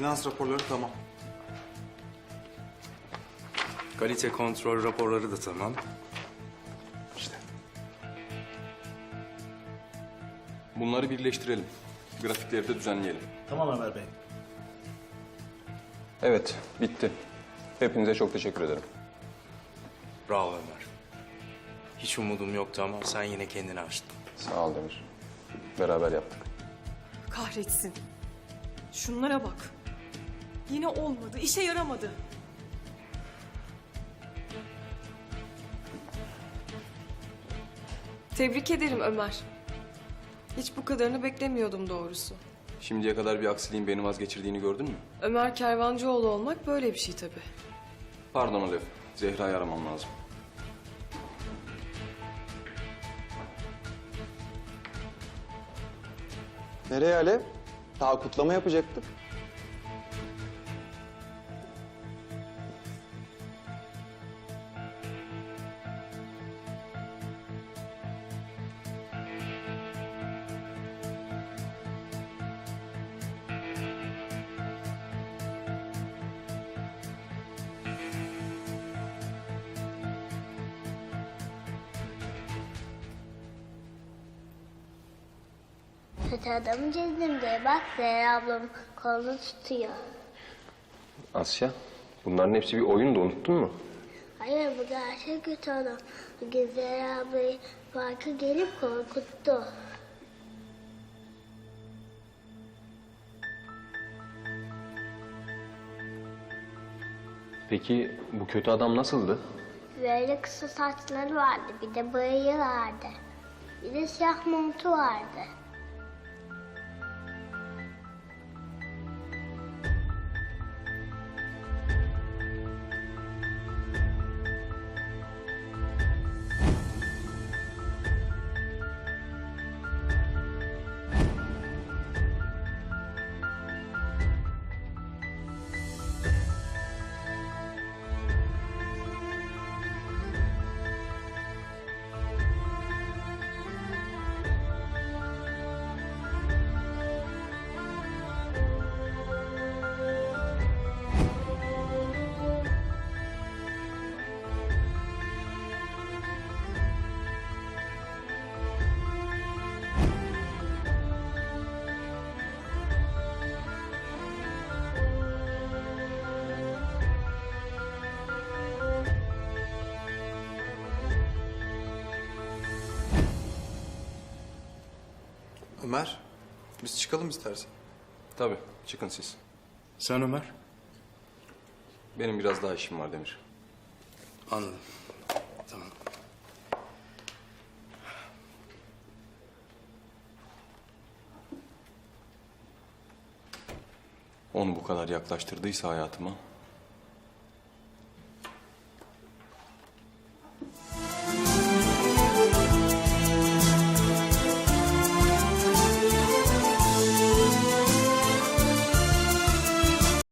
Finans raporları tamam. Kalite kontrol raporları da tamam. İşte. Bunları birleştirelim. Grafikleri de düzenleyelim. Tamam Ömer Bey. Evet, bitti. Hepinize çok teşekkür ederim. Bravo Ömer. Hiç umudum yoktu ama sen yine kendini açtın. Sağ ol Demir. Beraber yaptık. Kahretsin. Şunlara bak. Yine olmadı, işe yaramadı. Tebrik ederim Ömer. Hiç bu kadarını beklemiyordum doğrusu. Şimdiye kadar bir aksiliğin beni vazgeçirdiğini gördün mü? Ömer Kervancıoğlu olmak böyle bir şey tabii. Pardon Alev. Zehra'yı aramam lazım. Nereye Alev? Daha kutlama yapacaktık. Kötü adamı çizdim diye bak Zehra ablam kolunu tutuyor. Asya, bunların hepsi bir oyundu unuttun mu? Hayır bu gerçek kötü adam. Bugün Zehra ablayı parka gelip korkuttu. Peki bu kötü adam nasıldı? Böyle kısa saçları vardı bir de bıyığı vardı. Bir de siyah montu vardı. Ömer, biz çıkalım istersen. Tabii, çıkın siz. Sen Ömer? Benim biraz daha işim var Demir. Anladım. Tamam. Onu bu kadar yaklaştırdıysa hayatıma